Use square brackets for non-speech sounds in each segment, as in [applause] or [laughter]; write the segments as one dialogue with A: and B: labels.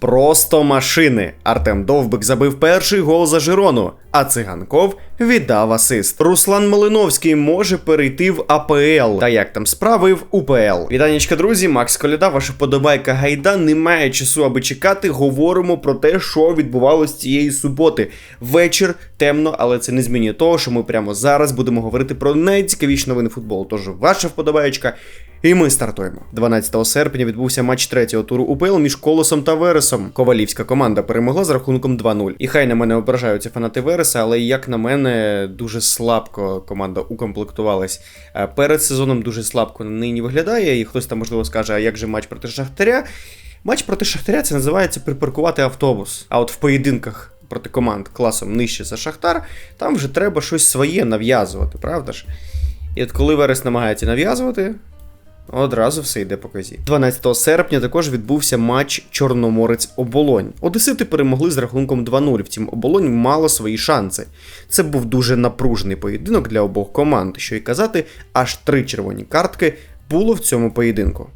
A: Просто машини. Артем Довбик забив перший гол за Жирону, а циганков віддав асист. Руслан Малиновський може перейти в АПЛ. Та як там справи в УПЛ. Вітанечка, друзі, Макс Коляда, ваша подобайка гайда. Немає часу, аби чекати. Говоримо про те, що відбувалось цієї суботи. Вечір темно, але це не змінює того, що ми прямо зараз будемо говорити про найцікавіші новини футболу. Тож ваша вподобаєчка. І ми стартуємо. 12 серпня відбувся матч третього туру УПЛ між Колосом та Вересом. Ковалівська команда перемогла з рахунком 2-0. І хай на мене ображаються фанати Вереса, але як на мене, дуже слабко команда укомплектувалась. Е, Перед сезоном дуже слабко нині виглядає, і хтось там можливо скаже, а як же матч проти Шахтаря? Матч проти Шахтаря це називається припаркувати автобус. А от в поєдинках проти команд класом нижче за Шахтар, там вже треба щось своє нав'язувати, правда ж? І от коли Верес намагається нав'язувати, Одразу все йде по казі. 12 серпня також відбувся матч Чорноморець Оболонь. Одесити перемогли з рахунком 2-0, втім оболонь мало свої шанси. Це був дуже напружений поєдинок для обох команд, що й казати, аж три червоні картки було в цьому поєдинку.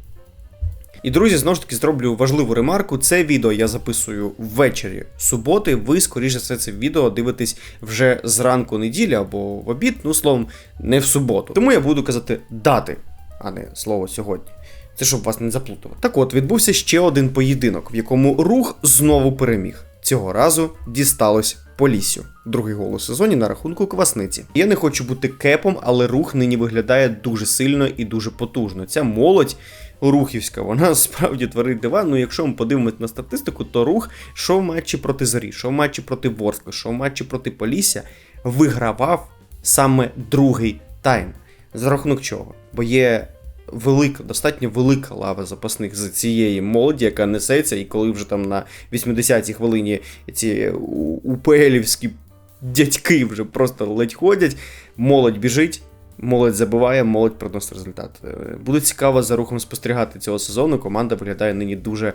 A: І друзі, знову ж таки зроблю важливу ремарку. Це відео я записую ввечері суботи. Ви, скоріше все, це відео дивитесь вже зранку неділі або в обід, ну словом, не в суботу. Тому я буду казати дати а не слово сьогодні. Це щоб вас не заплутувати. Так от, відбувся ще один поєдинок, в якому рух знову переміг. Цього разу дісталось Поліссю. Другий гол у сезоні на рахунку квасниці. Я не хочу бути кепом, але рух нині виглядає дуже сильно і дуже потужно. Ця молодь рухівська, вона [laughs] справді творить дива. Ну, якщо ми подивимось на статистику, то рух, що в матчі проти Зорі, що в матчі проти Ворскли, що в матчі проти Полісся, вигравав саме другий тайм. За рахунок чого? Бо є велика, достатньо велика лава запасних з цієї молоді, яка несеться, і коли вже там на 80-й хвилині ці УПЛівські дядьки вже просто ледь ходять, молодь біжить. Молодь забиває, молодь приносить результат. Е, буде цікаво за рухом спостерігати цього сезону. Команда виглядає нині дуже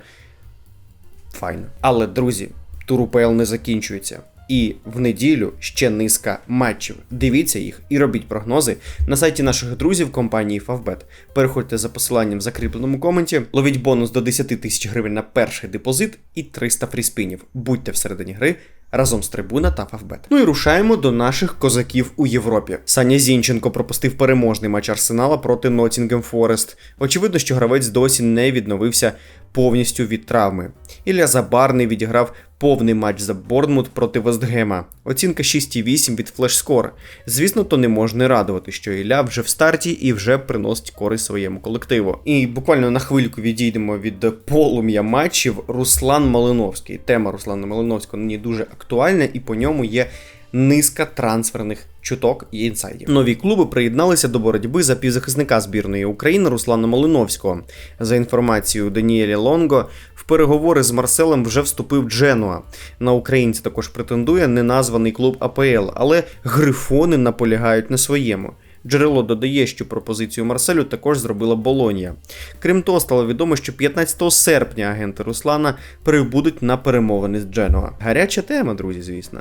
A: файно. Але, друзі, тур УПЛ не закінчується. І в неділю ще низка матчів. Дивіться їх і робіть прогнози на сайті наших друзів компанії Favbet. Переходьте за посиланням в закріпленому коменті, ловіть бонус до 10 тисяч гривень на перший депозит і 300 фріспінів. Будьте всередині гри. Разом з трибуна та Фавбет. Ну і рушаємо до наших козаків у Європі. Саня Зінченко пропустив переможний матч Арсенала проти Ноттінгем Форест. Очевидно, що гравець досі не відновився повністю від травми. Ілля Забарний відіграв повний матч за Борнмут проти Вестгема. Оцінка 6,8 від флешскор. Звісно, то не можна радувати, що Ілля вже в старті і вже приносить користь своєму колективу. І буквально на хвильку відійдемо від полум'я матчів. Руслан Малиновський. Тема Руслана Малиновського мені дуже актуальна, і по ньому є низка трансферних чуток і інсайдів. Нові клуби приєдналися до боротьби за півзахисника збірної України Руслана Малиновського. За інформацією Даніеля Лонго, в переговори з Марселем вже вступив Дженуа. На українця також претендує неназваний клуб АПЛ, але грифони наполягають на своєму. Джерело додає, що пропозицію Марселю також зробила Болонія. Крім того, стало відомо, що 15 серпня агенти Руслана прибудуть на перемовини з Дженуа. Гаряча тема, друзі, звісно.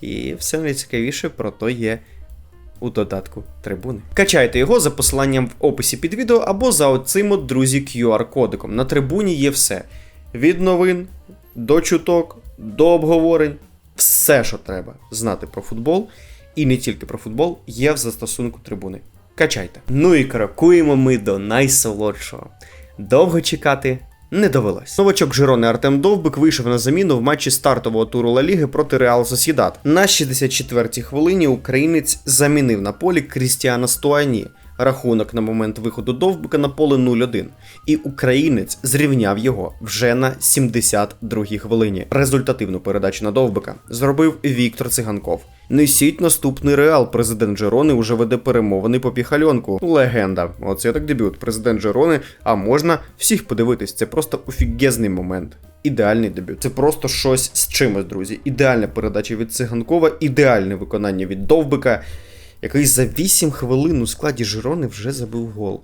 A: І все найцікавіше про то є у додатку трибуни. Качайте його за посиланням в описі під відео або за оцим от, друзі, QR-кодиком. На трибуні є все: від новин до чуток, до обговорень, все, що треба знати про футбол, і не тільки про футбол, є в застосунку трибуни. Качайте. Ну і крокуємо ми до найсолодшого. Довго чекати не довелось. Новачок Жирони Артем Довбик вийшов на заміну в матчі стартового туру Ла Ліги проти Реал Сосідат. На 64-й хвилині українець замінив на полі Крістіана Стуані. Рахунок на момент виходу довбика на поле 0-1. І українець зрівняв його вже на 72-й хвилині. Результативну передачу на довбика зробив Віктор Циганков. Несіть наступний реал. Президент Джерони уже веде перемовини по піхальонку. Легенда. Оце так дебют. Президент Джерони, а можна всіх подивитись. Це просто офігезний момент. Ідеальний дебют. Це просто щось з чимось, друзі. Ідеальна передача від Циганкова, ідеальне виконання від Довбика який за 8 хвилин у складі Жирони вже забив гол.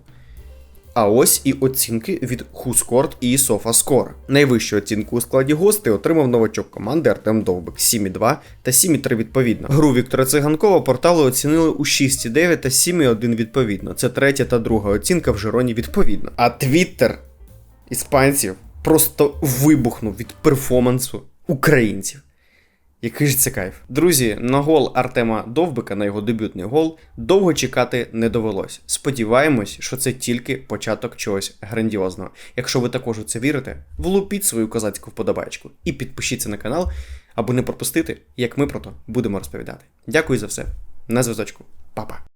A: А ось і оцінки від Хускорт і SofaScore. Найвищу оцінку у складі гостей отримав новачок команди Артем Довбик 7,2 та 7,3 відповідно. Гру Віктора Циганкова портали оцінили у 6,9 та 7,1 відповідно. Це третя та друга оцінка в Жироні відповідно. А Твіттер іспанців просто вибухнув від перформансу українців. Який ж це кайф. Друзі, на гол Артема Довбика, на його дебютний гол, довго чекати не довелось. Сподіваємось, що це тільки початок чогось грандіозного. Якщо ви також у це вірите, влупіть свою козацьку вподобайку і підпишіться на канал, аби не пропустити, як ми про то будемо розповідати. Дякую за все. На зв'язочку. Па-па.